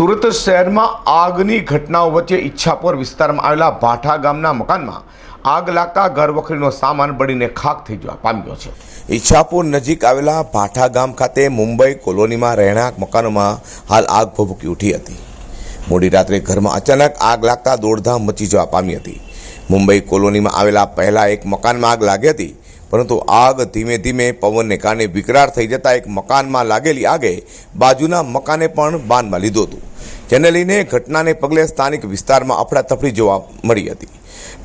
સુરત શહેરમાં આગની ઘટનાઓ વચ્ચે ઈચ્છાપોર વિસ્તારમાં આવેલા ભાઠા ગામના મકાનમાં આગ લાગતા ઘરવખરીનો સામાન બળીને ખાક થઈ જવા પામ્યો છે. ઈચ્છાપુર નજીક આવેલા ભાઠા ગામ ખાતે મુંબઈ કોલોનીમાં રહેણાંક મકાનોમાં હાલ આગ ભભૂકી ઉઠી હતી. મોડી રાત્રે ઘરમાં અચાનક આગ લાગતા દોડધામ મચી જવા પામી હતી. મુંબઈ કોલોનીમાં આવેલા પહેલા એક મકાનમાં આગ લાગી હતી. પરંતુ આગ ધીમે ધીમે પવનને કારણે વિકરાળ થઈ જતા એક મકાનમાં લાગેલી આગે બાજુના મકાને પણ બાનમાં લીધું હતું. જેને લઈને ઘટનાને પગલે સ્થાનિક વિસ્તારમાં અફડાતફડી જોવા મળી હતી.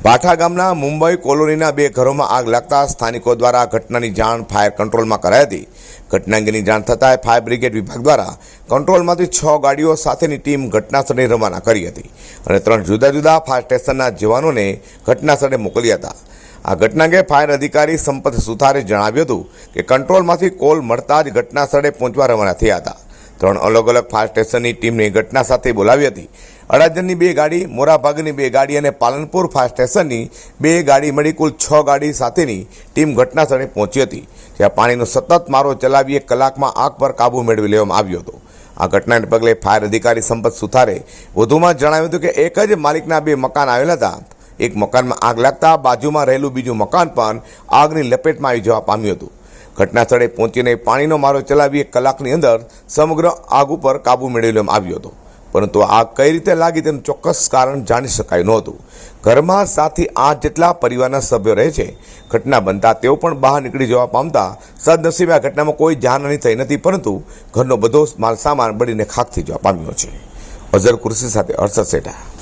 ભાઠા ગામના મુંબઈ કોલોનીના બે ઘરોમાં આગ લાગતા સ્થાનિકો દ્વારા ઘટનાની જાણ ફાયર કંટ્રોલમાં કરાઈ હતી. ઘટના અંગેની જાણ થતાં ફાયર બ્રિગેડ વિભાગ દ્વારા કંટ્રોલમાંથી છ ગાડીઓ સાથેની ટીમ ઘટનાસ્થળે રવાના કરી હતી અને ત્રણ જુદા જુદા ફાયર સ્ટેશનના જવાનોને ઘટના સ્થળે મોકલ્યા હતા. આ ઘટના અંગે ફાયર અધિકારી સંપત સુથારે જણાવ્યું હતું કે કંટ્રોલમાંથી કોલ મળતા જ ઘટના સ્થળે પહોંચવા રવાના થયા હતા. ત્રણ અલગ અલગ ફાયર સ્ટેશનની ટીમને ઘટના સાથે બોલાવી હતી. અડાજણની બે ગાડી, મોરાભાગની બે ગાડી અને પાલનપુર ફાયર સ્ટેશનની બે ગાડી મળી કુલ છ ગાડી સાથેની ટીમ ઘટના સ્થળે પહોંચી હતી. જ્યાં પાણીનો સતત મારો ચલાવી એક કલાકમાં આગ પર કાબુ મેળવી લેવામાં આવ્યો હતો. આ ઘટનાને પગલે ફાયર અધિકારી સંપત સુથારે વધુમાં જણાવ્યું હતું કે એક જ માલિકના બે મકાન આવેલા હતા. એક મકાનમાં આગ લાગતા બાજુમાં રહેલું બીજું મકાન પણ આગની લપેટમાં આવી જવા પામ્યું હતું. ઘટના સ્થળે પહોંચીને પાણીનો મારો ચલાવી એક કલાકની અંદર સમગ્ર આગ ઉપર કાબુ મેળવવામાં આવ્યો હતો. પરંતુ આગ કઈ રીતે લાગી તેનું ચોક્કસ કારણ જાણી શકાયું નહોતું. ઘરમાં સાથી આઠ જેટલા પરિવારના સભ્યો રહે છે. ઘટના બનતા તેઓ પણ બહાર નીકળી જવા પામતા સદનસીબે આ ઘટનામાં કોઈ જાનહાની થઈ નથી, પરંતુ ઘરનો બધો માલ સામાન બળીને ખાક થઈ જવા પામ્યો છે. અઝર કુર્સી સાથે હર્ષદ સેઠા